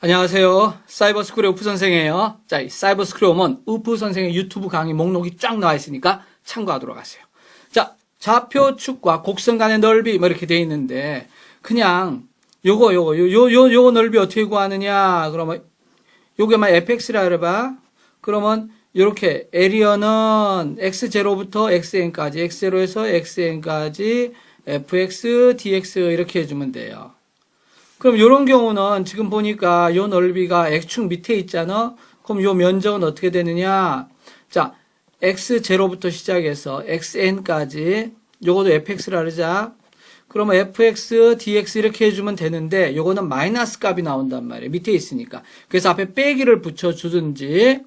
안녕하세요. 사이버스쿨의 우프 선생이에요. 자, 이 사이버스쿨에 오면 우프 선생의 유튜브 강의 목록이 쫙 나와 있으니까 참고하도록 하세요. 자, 좌표 축과 곡선 간의 넓이 뭐 이렇게 돼 있는데 그냥 요거 요거 요 요 요 요거 넓이 어떻게 구하느냐? 그러면 요게만 fx라 그래 봐. 그러면 이렇게 에리어는 x0부터 xn까지 x0에서 xn까지 fx dx 이렇게 해주면 돼요. 그럼 이런 경우는 지금 보니까 요 넓이가 x축 밑에 있잖아. 그럼 요 면적은 어떻게 되느냐? 자, x0부터 시작해서 xn까지 요것도 fx라 그러자. 그러면 fx, dx 이렇게 해주면 되는데 요거는 마이너스 값이 나온단 말이에요. 밑에 있으니까. 그래서 앞에 빼기를 붙여주든지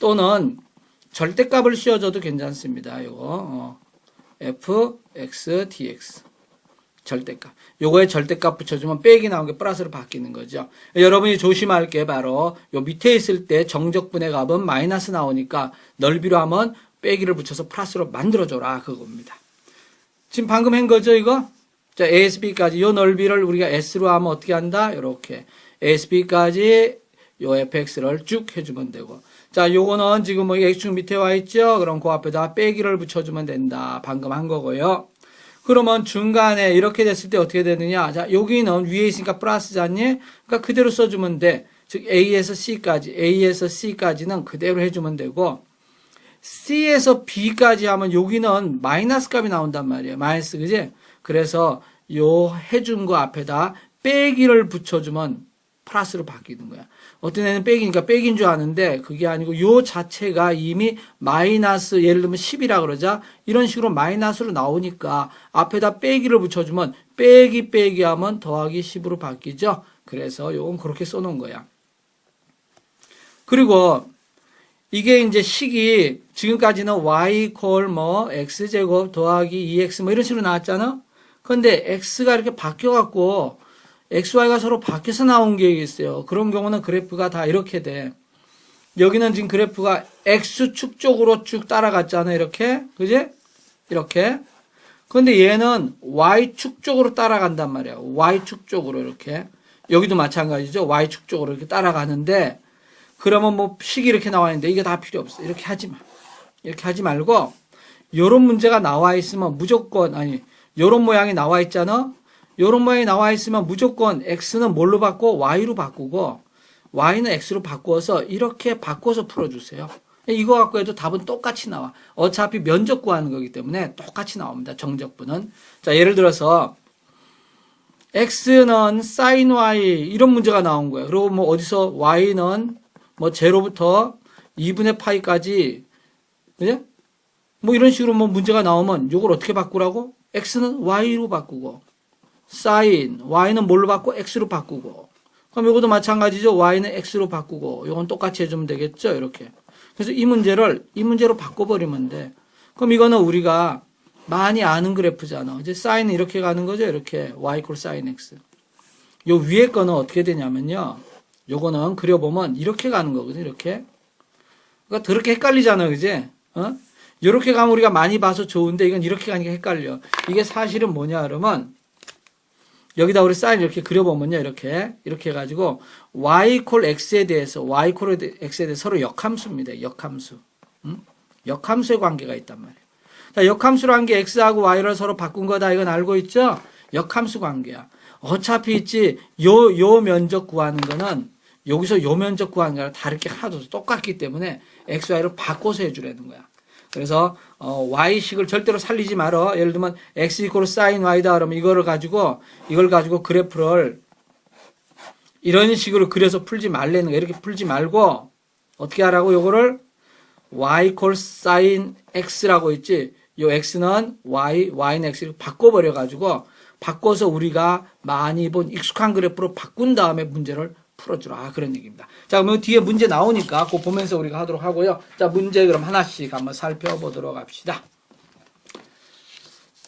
또는 절대값을 씌워줘도 괜찮습니다. 요거 어. f, x, dx. 절대값. 요거에 절대값 붙여주면 빼기 나온 게 플러스로 바뀌는 거죠. 여러분이 조심할 게 바로 요 밑에 있을 때 정적분의 값은 마이너스 나오니까 넓이로 하면 빼기를 붙여서 플러스로 만들어줘라 그겁니다. 지금 방금 한 거죠 이거? 자 ASB까지 요 넓이를 우리가 S로 하면 어떻게 한다? 이렇게 ASB까지 요 fx를 쭉 해주면 되고 자 요거는 지금 뭐 x축 밑에 와 있죠? 그럼 그 앞에다 빼기를 붙여주면 된다. 방금 한 거고요. 그러면 중간에 이렇게 됐을 때 어떻게 되느냐? 자, 여기는 위에 있으니까 플러스잖니? 그러니까 그대로 써주면 돼. 즉, A에서 C까지, A에서 C까지는 그대로 해주면 되고, C에서 B까지 하면 여기는 마이너스 값이 나온단 말이에요. 마이너스, 그지? 그래서 요 해준 거 앞에다 빼기를 붙여주면 플러스로 바뀌는 거야. 어떤 애는 빼기니까 빼기인 줄 아는데 그게 아니고 요 자체가 이미 마이너스 예를 들면 10이라 그러자 이런 식으로 마이너스로 나오니까 앞에다 빼기를 붙여주면 빼기 빼기 하면 더하기 10으로 바뀌죠. 그래서 요건 그렇게 써놓은 거야. 그리고 이게 이제 식이 지금까지는 y 콜 뭐 x 제곱 더하기 2x 뭐 이런 식으로 나왔잖아. 근데 x가 이렇게 바뀌어 갖고 XY가 서로 바뀌어서 나온 게 있어요. 그런 경우는 그래프가 다 이렇게 돼. 여기는 지금 그래프가 X축 쪽으로 쭉 따라갔잖아. 이렇게. 그지? 이렇게. 근데 얘는 Y축 쪽으로 따라간단 말이야. Y축 쪽으로 이렇게. 여기도 마찬가지죠. Y축 쪽으로 이렇게 따라가는데, 그러면 뭐 식이 이렇게 나와 있는데, 이게 다 필요 없어. 이렇게 하지 마. 이렇게 하지 말고, 요런 문제가 나와 있으면 무조건, 아니, 요런 모양이 나와 있잖아. 요런 모양이 나와 있으면 무조건 x는 뭘로 바꿔? y로 바꾸고 y는 x로 바꾸어서 이렇게 바꿔서 풀어주세요. 이거 갖고 해도 답은 똑같이 나와. 어차피 면적 구하는 거기 때문에 똑같이 나옵니다. 정적분은. 자, 예를 들어서 x는 sin y 이런 문제가 나온 거예요. 그리고 뭐 어디서 y는 뭐 제로부터 2분의 파이까지 그죠? 뭐 이런 식으로 뭐 문제가 나오면 이걸 어떻게 바꾸라고? x는 y로 바꾸고 sin y는 뭘로 바꾸고 x로 바꾸고. 그럼 이것도 마찬가지죠? y는 x로 바꾸고. 이건 똑같이 해주면 되겠죠? 이렇게. 그래서 이 문제를 이 문제로 바꿔버리면 돼. 그럼 이거는 우리가 많이 아는 그래프잖아. 이제 sin은 이렇게 가는 거죠? 이렇게 y equal sin x. 요 위에 거는 어떻게 되냐면요. 요거는 그려보면 이렇게 가는 거거든 이렇게. 그러니까 더럽게 헷갈리잖아 그지? 어? 이렇게 가면 우리가 많이 봐서 좋은데 이건 이렇게 가니까 헷갈려. 이게 사실은 뭐냐 그러면 여기다 우리 사인 이렇게 그려보면요, 이렇게. 이렇게 해가지고, y 콜 x에 대해서, y 콜 x에 대해서 서로 역함수입니다. 역함수. 응? 역함수의 관계가 있단 말이에요. 자, 역함수로 한게 x하고 y를 서로 바꾼 거다. 이건 알고 있죠? 역함수 관계야. 어차피 있지, 요, 요 면적 구하는 거는, 여기서 요 면적 구하는 거랑 다를 게 하나도. 똑같기 때문에, x, y를 바꿔서 해주라는 거야. 그래서 어, y식을 절대로 살리지 말어. 예를 들면 x 이퀄 sin y다 그러면 이거를 가지고 이걸 가지고 그래프를 이런 식으로 그려서 풀지 말라는 거. 이렇게 풀지 말고 어떻게 하라고 요거를 y 이퀄 sin x라고 있지. 요 x는 y, y는 x를 바꿔 버려 가지고 바꿔서 우리가 많이 본 익숙한 그래프로 바꾼 다음에 문제를 풀어주라 그런 얘기입니다. 자 그러면 뒤에 문제 나오니까 그거 보면서 우리가 하도록 하고요. 자 문제 그럼 하나씩 한번 살펴보도록 합시다.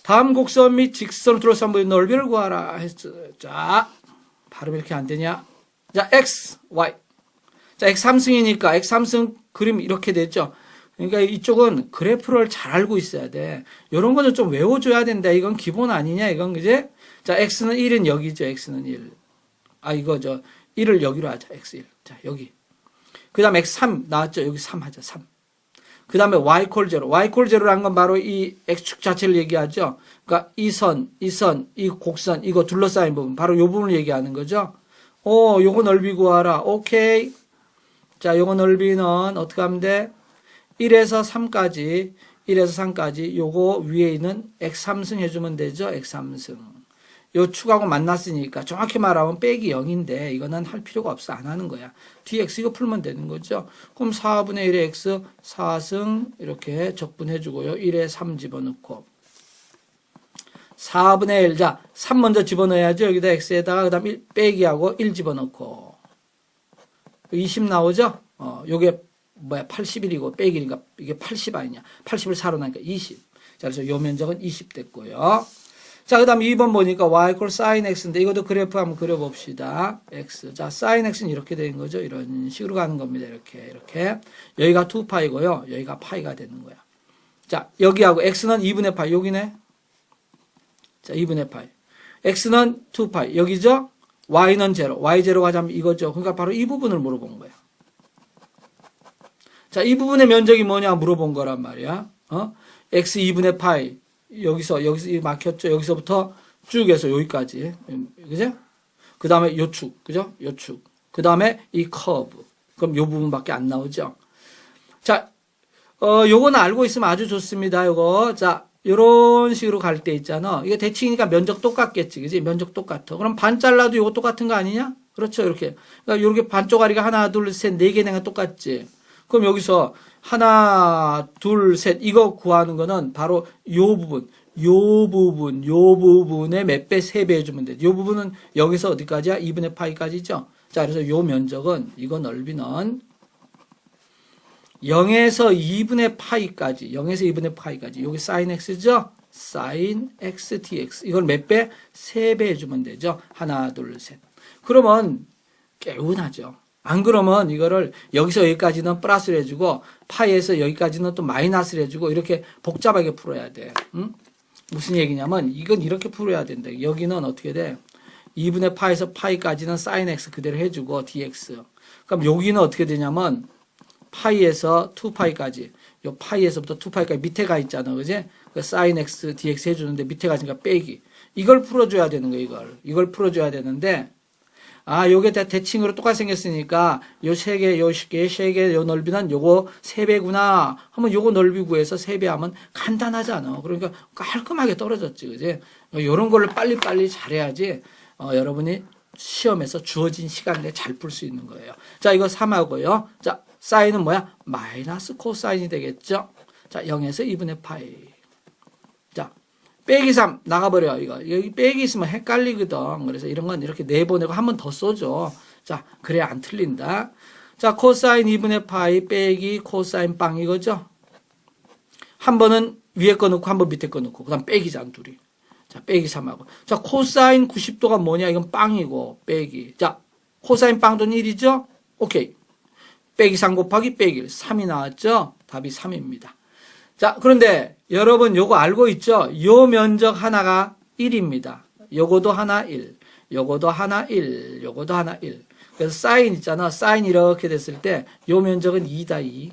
다음 곡선 및 직선을 둘러싼 부의 넓이를 구하라 했어. 자 발음 이렇게 안 되냐? 자 x, y. 자 x 3승이니까 x 3승 그림 이렇게 됐죠. 그러니까 이쪽은 그래프를 잘 알고 있어야 돼. 이런 거는 좀 외워줘야 된다. 이건 기본 아니냐? 이건 그제? 자 x는 1은 여기죠. x는 1. 아 이거 저 1을 여기로 하자. x1. 자, 여기. 그 다음에 x3 나왔죠? 여기 3 하자. 3. 그 다음에 y 콜 제로. y 콜 제로라는 건 바로 이 x축 자체를 얘기하죠. 그러니까 이 선, 이 선, 이 곡선, 이거 둘러싸인 부분. 바로 요 부분을 얘기하는 거죠. 오, 요거 넓이 구하라. 오케이. 자, 요거 넓이는 어떻게 하면 돼? 1에서 3까지, 1에서 3까지 요거 위에 있는 x3승 해주면 되죠. x3승. 요 축하고 만났으니까 정확히 말하면 빼기 0인데 이거는 할 필요가 없어. 안 하는 거야. dx 이거 풀면 되는 거죠. 그럼 4분의 1의 x 4승 이렇게 적분해 주고요. 1에 3 집어넣고 4분의 1. 자, 3 먼저 집어넣어야죠. 여기다 x에다가 그다음 1 빼기하고 1 집어넣고 20 나오죠? 어, 요게 뭐야? 81이고 빼기니까 이게 80 아니냐? 80을 4로 나니까 20. 자, 그래서 요 면적은 20 됐고요. 자, 그 다음 2번 보니까 y equal sin x인데 이것도 그래프 한번 그려봅시다. x. 자, sin x는 이렇게 되는 거죠. 이런 식으로 가는 겁니다. 이렇게, 이렇게. 여기가 2파이고요. 여기가 파이가 되는 거야. 자, 여기하고 x는 2분의 파이. 여기네. 자, 2분의 파이. x는 2파이. 여기죠? y는 제로. y 제로가 자면 이거죠. 그러니까 바로 이 부분을 물어본 거야. 자, 이 부분의 면적이 뭐냐 물어본 거란 말이야. 어? x 2분의 파이. 여기서 여기서 이 막혔죠. 여기서부터 쭉 해서 여기까지. 그죠? 그다음에 요 축. 그죠? 요 축. 그다음에 이 커브. 그럼 요 부분밖에 안 나오죠. 자, 어 요거는 알고 있으면 아주 좋습니다. 요거. 자, 요런 식으로 갈 때 있잖아. 이게 대칭이니까 면적 똑같겠지. 그지? 면적 똑같아. 그럼 반 잘라도 요거 똑같은 거 아니냐? 그렇죠. 이렇게. 그러니까 요렇게 반 쪼가리가 하나, 둘, 셋, 네 개 내가 똑같지. 그럼 여기서 하나, 둘, 셋 이거 구하는 거는 바로 요 부분, 요 부분, 요 부분의 몇 배, 세 배 해주면 돼. 요 부분은 여기서 어디까지야? 2분의 파이까지죠? 자, 그래서 요 면적은, 이거 넓이는 0에서 2분의 파이까지, 0에서 2분의 파이까지. 여기 sin x죠? sin x dx. 이걸 몇 배? 세 배 해주면 되죠? 하나, 둘, 셋. 그러면 개운하죠. 안 그러면 이거를 여기서 여기까지는 플러스를 해주고 파이에서 여기까지는 또 마이너스를 해주고 이렇게 복잡하게 풀어야 돼. 응? 무슨 얘기냐면 이건 이렇게 풀어야 된다. 여기는 어떻게 돼? 2분의 파에서 파이까지는 sin x 그대로 해주고 dx. 그럼 여기는 어떻게 되냐면 파이에서 2파이까지 요 파이에서부터 2파이까지 밑에 가 있잖아. 그지? 그 sin x dx 해주는데 밑에 가니까 빼기. 이걸 풀어줘야 되는 거야, 이걸. 이걸 풀어줘야 되는데 아, 요게 다 대칭으로 똑같이 생겼으니까 요 세 개, 요 개, 세 개, 요 넓이는 요거 세 배구나 하면 요거 넓이 구해서 세 배 하면 간단하잖아. 그러니까 깔끔하게 떨어졌지, 그지? 요런 거를 빨리빨리 잘해야지, 어, 여러분이 시험에서 주어진 시간 내에 잘 풀 수 있는 거예요. 자, 이거 3하고요. 자, 사인은 뭐야? 마이너스 코사인이 되겠죠? 자, 0에서 2분의 파이. 자, 빼기 3 나가버려 이거. 여기 빼기 있으면 헷갈리거든. 그래서 이런 건 이렇게 내보내고 한 번더 써줘. 자 그래야 안 틀린다. 자 코사인 2분의 파이 빼기 코사인 빵 이거죠? 한 번은 위에 거 넣고 한 번 밑에 거 넣고. 그 다음 빼기잖아 둘이. 자 빼기 3하고. 자 코사인 90도가 뭐냐? 이건 빵이고 빼기. 자 코사인 빵돈 1이죠? 오케이. 빼기 3 곱하기 빼기 1 3이 나왔죠? 답이 3입니다 자, 그런데 여러분 요거 알고 있죠? 요 면적 하나가 1입니다. 요거도 하나 1, 요거도 하나 1, 요거도 하나 1. 그래서 사인 있잖아. 사인 이렇게 됐을 때 요 면적은 2다 2.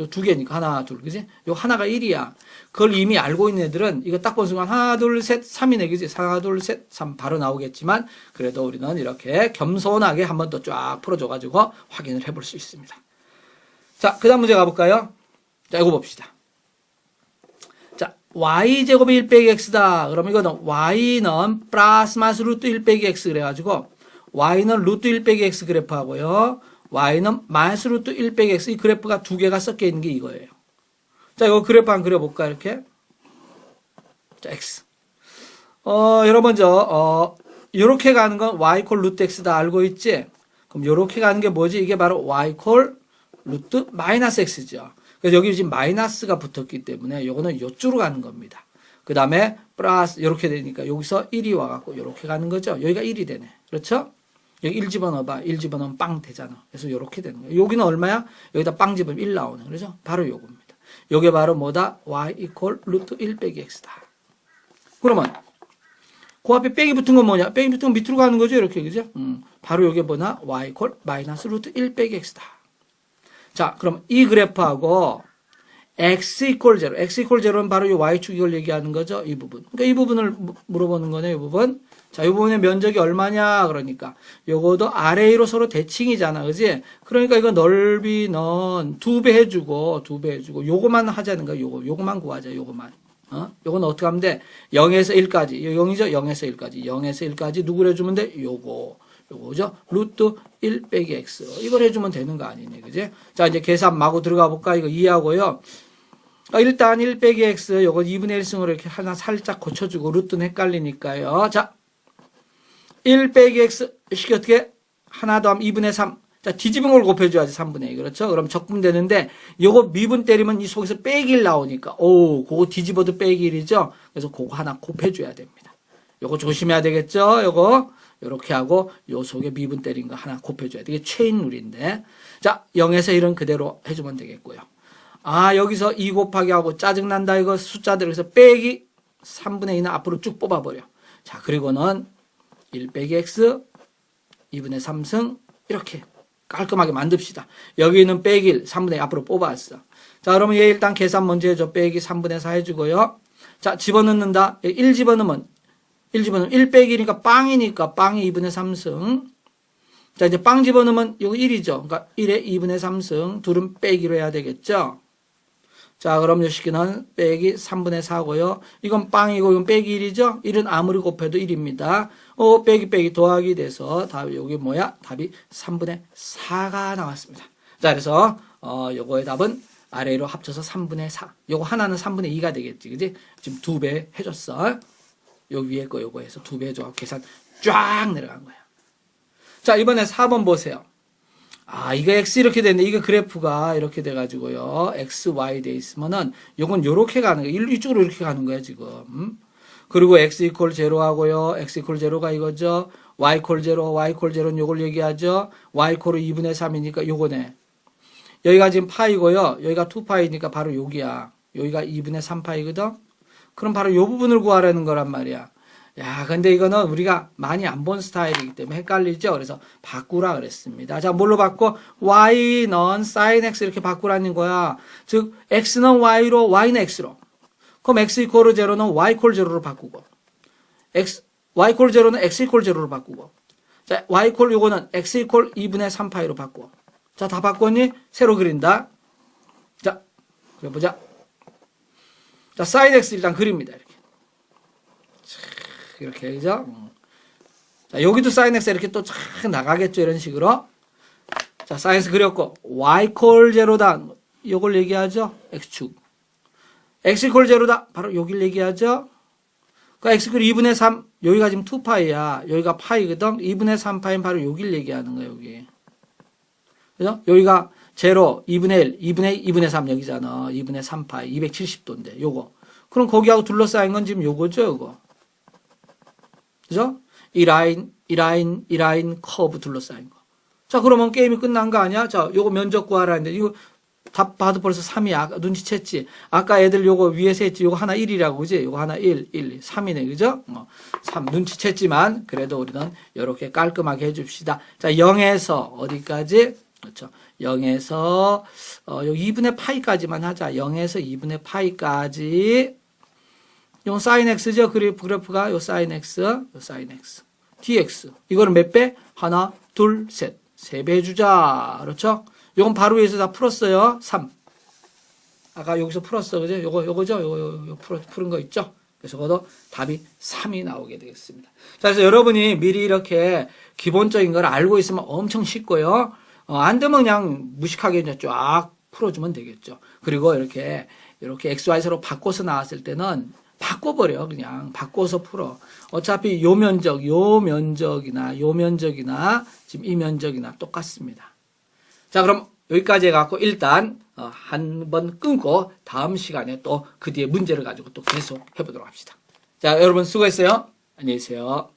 요 두 개니까 하나 둘 그지? 요 하나가 1이야. 그걸 이미 알고 있는 애들은 이거 딱 본 순간 하나 둘셋 3이네 그지? 하나 둘셋 3 바로 나오겠지만 그래도 우리는 이렇게 겸손하게 한 번 더 쫙 풀어줘 가지고 확인을 해볼 수 있습니다. 자, 그 다음 문제 가볼까요? 자, 이거 봅시다. Y제곱이 1 빼기 x다. 그러면 이거는 y는 플러스 마이너스 루트 1 빼기 x 그래가지고 y는 루트 1 빼기 x 그래프 하고요. y는 마이너스 루트 1 빼기 x 이 그래프가 두 개가 섞여 있는 게 이거예요. 자, 이거 그래프 한번 그려볼까 이렇게. 자, x. 어, 여러분 저 어, 요렇게 가는 건 y 콜 루트 x다 알고 있지? 그럼 요렇게 가는 게 뭐지? 이게 바로 y 콜 루트 마이너스 x죠. 그래서 여기 지금 마이너스가 붙었기 때문에 요거는 요쪽으로 가는 겁니다. 그 다음에 플러스 이렇게 되니까 여기서 1이 와갖고 이렇게 가는 거죠. 여기가 1이 되네. 그렇죠? 여기 1 집어넣어봐. 1 집어넣으면 빵 되잖아. 그래서 이렇게 되는 거예요. 여기는 얼마야? 여기다 빵 집으면 1 나오는 거죠. 바로 요겁니다. 요게 바로 뭐다? y equal 루트 1 빼기 x다. 그러면 그 앞에 뺑이 붙은 건 뭐냐? 뺑이 붙은 건 밑으로 가는 거죠, 이렇게, 그죠? 음, 바로 이게 뭐냐? y 콜 마이너스 루트 1 빼기 x다. 자, 그럼 이 그래프하고 x 이퀄 제로, x 이퀄 제로는 바로 이 y축 이걸 얘기하는 거죠, 이 부분. 그러니까 이 부분을 무- 물어보는 거네요, 이 부분. 자, 이 부분의 면적이 얼마냐, 그러니까. 요거도 RA로 서로 대칭이잖아, 그지? 그러니까 이거 넓이는 두 배 해주고, 두 배 해주고, 요거만 하자는 거야, 요거. 요거만 구하자, 요거만. 어? 요건 어떻게 하면 돼? 0에서 1까지. 0이죠? 0에서 1까지. 0에서 1까지 누구를 해주면 돼? 요거. 요거죠? 루트 1 빼기 x. 이걸 해주면 되는 거 아니니, 그지? 자, 이제 계산 마구 들어가 볼까? 이거 이해하고요. 아, 일단 1 빼기 x, 요거 2분의 1승으로 이렇게 하나 살짝 고쳐주고, 루트는 헷갈리니까요. 자, 1 빼기 x, 식이 어떻게? 하나 더하면 2분의 3. 자, 뒤집은 걸 곱해줘야지, 3분의 2. 그렇죠? 그럼 적분되는데, 요거 미분 때리면 이 속에서 빼기 1 나오니까, 오, 그거 뒤집어도 빼기 1이죠? 그래서 그거 하나 곱해줘야 됩니다. 요거 조심해야 되겠죠? 요거. 요렇게 하고, 요 속에 미분 때린 거 하나 곱해줘야 돼. 이게 체인 룰인데. 자, 0에서 1은 그대로 해주면 되겠고요. 아, 여기서 2 곱하기 하고 짜증난다. 이거 숫자들. 그래서 빼기 3분의 2는 앞으로 쭉 뽑아버려. 자, 그리고는 1 빼기 x, 2분의 3승, 이렇게 깔끔하게 만듭시다. 여기는 빼기 1, 3분의 2 앞으로 뽑았어. 자, 그러면 얘 일단 계산 먼저 해줘. 빼기 3분의 4 해주고요. 자, 집어넣는다. 1 집어넣으면, 1 집어넣으면 1 빼기 1이니까 빵이니까 빵이 2분의 3승. 자, 이제 빵 집어넣으면 이거 1이죠. 그러니까 1에 2분의 3승. 둘은 빼기로 해야 되겠죠. 자, 그럼 요 식기는 빼기 3분의 4고요. 이건 빵이고 이건 빼기 1이죠. 1은 아무리 곱해도 1입니다. 어, 빼기 빼기 더하기 돼서 답이 여기 뭐야? 답이 3분의 4가 나왔습니다. 자, 그래서 어, 요거의 답은 아래로 합쳐서 3분의 4. 요거 하나는 3분의 2가 되겠지. 그지? 지금 두 배 해줬어. 요 위에 거 요거 해서 두배 해줘. 계산 쫙 내려간 거야. 자, 이번에 4번 보세요. 아, 이거 X 이렇게 됐네. 이거 그래프가 이렇게 돼가지고요. X, Y 돼 있으면은, 요건 요렇게 가는 거야. 이- 이쪽으로 이렇게 가는 거야, 지금. 음? 그리고 X 이퀄 제로 하고요. X 이퀄 제로가 이거죠. Y 이퀄 제로, Y 이퀄 제로는 요걸 얘기하죠. Y 이퀄 2분의 3이니까 요거네. 여기가 지금 파이고요. 여기가 2파이니까 바로 여기야. 여기가 2분의 3파이거든. 그럼 바로 요 부분을 구하라는 거란 말이야. 야, 근데 이거는 우리가 많이 안 본 스타일이기 때문에 헷갈리죠? 그래서 바꾸라 그랬습니다. 자, 뭘로 바꿔? y는 sin x 이렇게 바꾸라는 거야. 즉, x는 y로, y는 x로. 그럼 x 이퀄 제로는 y 이퀄 제로로 바꾸고. x, y 이퀄 제로는 x 이퀄 제로로 바꾸고. 자, y 이퀄 요거는 x 이퀄 2분의 3파이로 바꾸어. 자, 다 바꿨니? 새로 그린다. 자, 그려보자. 자, sin x 일단 그립니다. 이렇게. 이렇게 그죠? 음. 자, 여기도 sin x 이렇게 또쫙 나가겠죠. 이런 식으로. 자, sin x 그렸고 y 콜 제로다. 요걸 얘기하죠. x축. x 콜 제로다. 바로 여길 얘기하죠. 그 x 콜 2분의 3. 여기가 지금 2파이야. 여기가 파이거든. 2분의 3파이는 바로 여길 얘기하는 거야, 여기. 그죠? 여기가 제로 2분의 1, 2분의 2분의 3 여기잖아. 2분의 3파이 270도인데 요거. 그럼 거기하고 둘러싸인 건 지금 요거죠, 요거. 그죠? 이 라인, 이 라인, 이 라인 커브 둘러싸인 거. 자, 그러면 게임이 끝난 거 아니야? 자, 요거 면적 구하라는데 이거 답 봐도 벌써 3이야. 아까 눈치챘지? 아까 애들 요거 위에서 했지? 요거 하나 1이라고, 그지? 요거 하나 1, 1, 3이네, 그죠? 어, 3 눈치챘지만 그래도 우리는 이렇게 깔끔하게 해 줍시다. 자, 0에서 어디까지? 그렇죠. 0에서 어, 요 2분의 파이까지만 하자. 0에서 2분의 파이까지 요 사인 x죠. 그래프 그래프가 요 사인 x, 요 사인 x, dx. 이거는 몇 배? 하나, 둘, 셋. 세배 해주자. 그렇죠? 요건 바로 위에서 다 풀었어요. 3. 아까 여기서 풀었어. 그죠? 요거, 요거죠? 요거, 요거, 요거 풀, 푸른 거 있죠? 그래서 그것도 답이 3이 나오게 되겠습니다. 자, 그래서 여러분이 미리 이렇게 기본적인 걸 알고 있으면 엄청 쉽고요. 어, 안 되면 그냥 무식하게 이제 쫙 풀어주면 되겠죠. 그리고 이렇게, 이렇게 XY서로 바꿔서 나왔을 때는 바꿔버려. 그냥 바꿔서 풀어. 어차피 요 면적, 요 면적이나 요 면적이나 지금 이 면적이나 똑같습니다. 자, 그럼 여기까지 해갖고 일단 어, 한번 끊고 다음 시간에 또 그 뒤에 문제를 가지고 또 계속 해보도록 합시다. 자, 여러분 수고했어요. 안녕히 계세요.